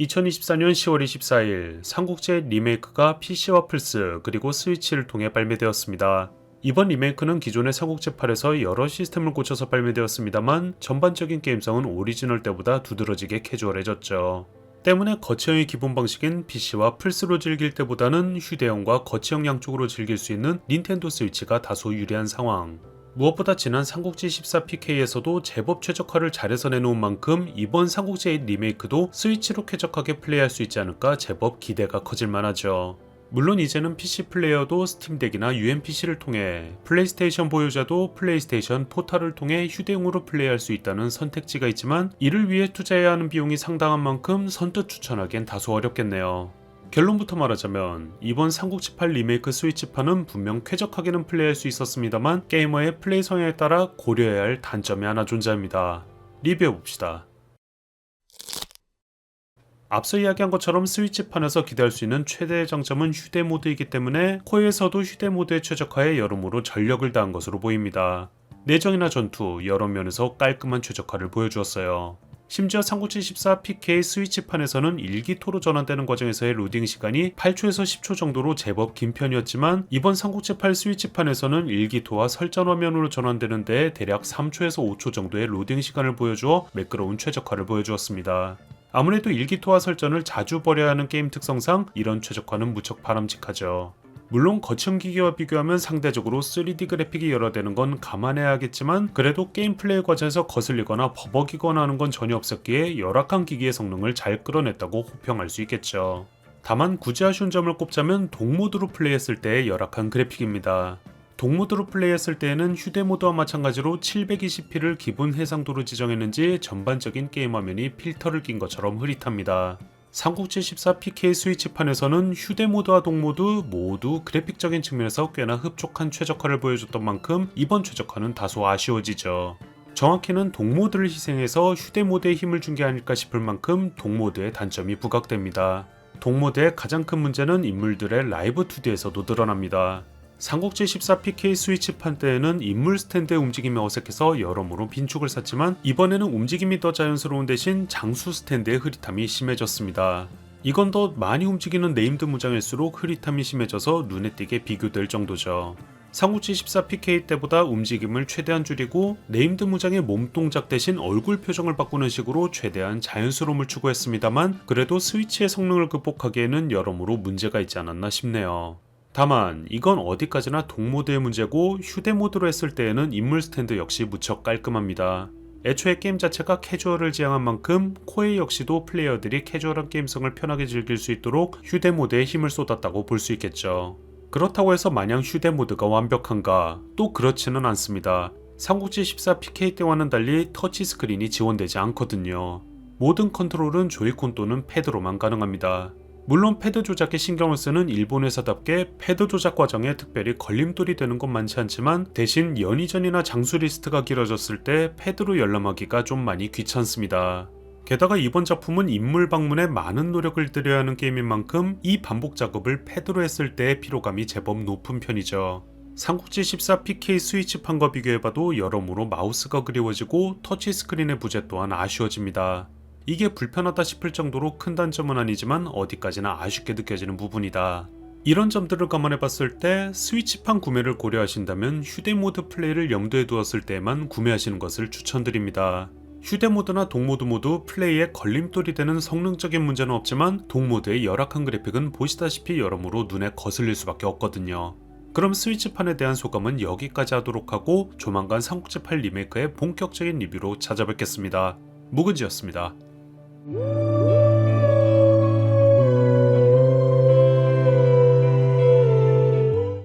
2024년 10월 24일 삼국지 리메이크가 PC와 플스 그리고 스위치를 통해 발매되었습니다. 이번 리메이크는 기존의 삼국지8에서 여러 시스템을 고쳐서 발매되었습니다만 전반적인 게임성은 오리지널 때보다 두드러지게 캐주얼해졌죠. 때문에 거치형의 기본 방식인 PC와 플스로 즐길 때보다는 휴대용과 거치형 양쪽으로 즐길 수 있는 닌텐도 스위치가 다소 유리한 상황. 무엇보다 지난 삼국지 14PK에서도 제법 최적화를 잘해서 내놓은 만큼 이번 삼국지 8 리메이크도 스위치로 쾌적하게 플레이할 수 있지 않을까 제법 기대가 커질 만 하죠. 물론 이제는 PC 플레이어도 스팀덱이나 UMPC를 통해 플레이스테이션 보유자도 플레이스테이션 포탈을 통해 휴대용으로 플레이할 수 있다는 선택지가 있지만 이를 위해 투자해야 하는 비용이 상당한 만큼 선뜻 추천하기엔 다소 어렵겠네요. 결론부터 말하자면 이번 삼국지 8 리메이크 스위치판은 분명 쾌적하게는 플레이할 수 있었습니다만 게이머의 플레이 성향에 따라 고려해야 할 단점이 하나 존재합니다. 리뷰해봅시다. 앞서 이야기한 것처럼 스위치판에서 기대할 수 있는 최대의 장점은 휴대 모드이기 때문에 코에서도 휴대 모드의 최적화에 여러모로 전력을 다한 것으로 보입니다. 내정이나 전투 여러 면에서 깔끔한 최적화를 보여주었어요. 심지어 삼국지 14 PK 스위치판에서는 일기토로 전환되는 과정에서의 로딩 시간이 8초에서 10초 정도로 제법 긴 편이었지만 이번 삼국지 8 스위치판에서는 일기토와 설정 화면으로 전환되는데 대략 3초에서 5초 정도의 로딩 시간을 보여주어 매끄러운 최적화를 보여주었습니다. 아무래도 일기토와 설정을 자주 버려야 하는 게임 특성상 이런 최적화는 무척 바람직하죠. 물론 거층 기기와 비교하면 상대적으로 3D 그래픽이 열어대는 건 감안해야겠지만 그래도 게임 플레이 과정에서 거슬리거나 버벅이거나 하는 건 전혀 없었기에 열악한 기기의 성능을 잘 끌어냈다고 호평할 수 있겠죠. 다만 굳이 아쉬운 점을 꼽자면 동모드로 플레이했을 때의 열악한 그래픽입니다. 동모드로 플레이했을 때에는 휴대모드와 마찬가지로 720p를 기본 해상도로 지정했는지 전반적인 게임 화면이 필터를 낀 것처럼 흐릿합니다. 삼국지 14 PK 스위치판에서는 휴대모드와 동모드 모두 그래픽적인 측면에서 꽤나 흡족한 최적화를 보여줬던 만큼 이번 최적화는 다소 아쉬워지죠. 정확히는 동모드를 희생해서 휴대모드에 힘을 준 게 아닐까 싶을 만큼 동모드의 단점이 부각됩니다. 동모드의 가장 큰 문제는 인물들의 라이브 2D에서도 드러납니다. 삼국지 14PK 스위치판 때에는 인물 스탠드의 움직임이 어색해서 여러모로 빈축을 샀지만 이번에는 움직임이 더 자연스러운 대신 장수 스탠드의 흐릿함이 심해졌습니다. 이건 더 많이 움직이는 네임드 무장일수록 흐릿함이 심해져서 눈에 띄게 비교될 정도죠. 삼국지 14PK 때보다 움직임을 최대한 줄이고 네임드 무장의 몸 동작 대신 얼굴 표정을 바꾸는 식으로 최대한 자연스러움을 추구했습니다만 그래도 스위치의 성능을 극복하기에는 여러모로 문제가 있지 않았나 싶네요. 다만 이건 어디까지나 동모드의 문제고 휴대모드로 했을 때에는 인물 스탠드 역시 무척 깔끔합니다. 애초에 게임 자체가 캐주얼을 지향한 만큼 코에 역시도 플레이어들이 캐주얼한 게임성을 편하게 즐길 수 있도록 휴대모드에 힘을 쏟았다고 볼 수 있겠죠. 그렇다고 해서 마냥 휴대모드가 완벽한가? 또 그렇지는 않습니다. 삼국지 14 PK 때와는 달리 터치 스크린이 지원되지 않거든요. 모든 컨트롤은 조이콘 또는 패드로만 가능합니다. 물론 패드 조작에 신경을 쓰는 일본 회사답게 패드 조작 과정에 특별히 걸림돌이 되는 건 많지 않지만 대신 연이전이나 장수 리스트가 길어졌을 때 패드로 열람하기가 좀 많이 귀찮습니다. 게다가 이번 작품은 인물 방문에 많은 노력을 들여야 하는 게임인 만큼 이 반복 작업을 패드로 했을 때의 피로감이 제법 높은 편이죠. 삼국지 14 PK 스위치판과 비교해봐도 여러모로 마우스가 그리워지고 터치 스크린의 부재 또한 아쉬워집니다. 이게 불편하다 싶을 정도로 큰 단점은 아니지만 어디까지나 아쉽게 느껴지는 부분이다. 이런 점들을 감안해 봤을 때 스위치판 구매를 고려하신다면 휴대모드 플레이를 염두에 두었을 때만 구매하시는 것을 추천드립니다. 휴대모드나 동모드 모두 플레이에 걸림돌이 되는 성능적인 문제는 없지만 동모드의 열악한 그래픽은 보시다시피 여러모로 눈에 거슬릴 수밖에 없거든요. 그럼 스위치판에 대한 소감은 여기까지 하도록 하고 조만간 삼국지 8 리메이크의 본격적인 리뷰로 찾아뵙겠습니다. 묵은지였습니다. Música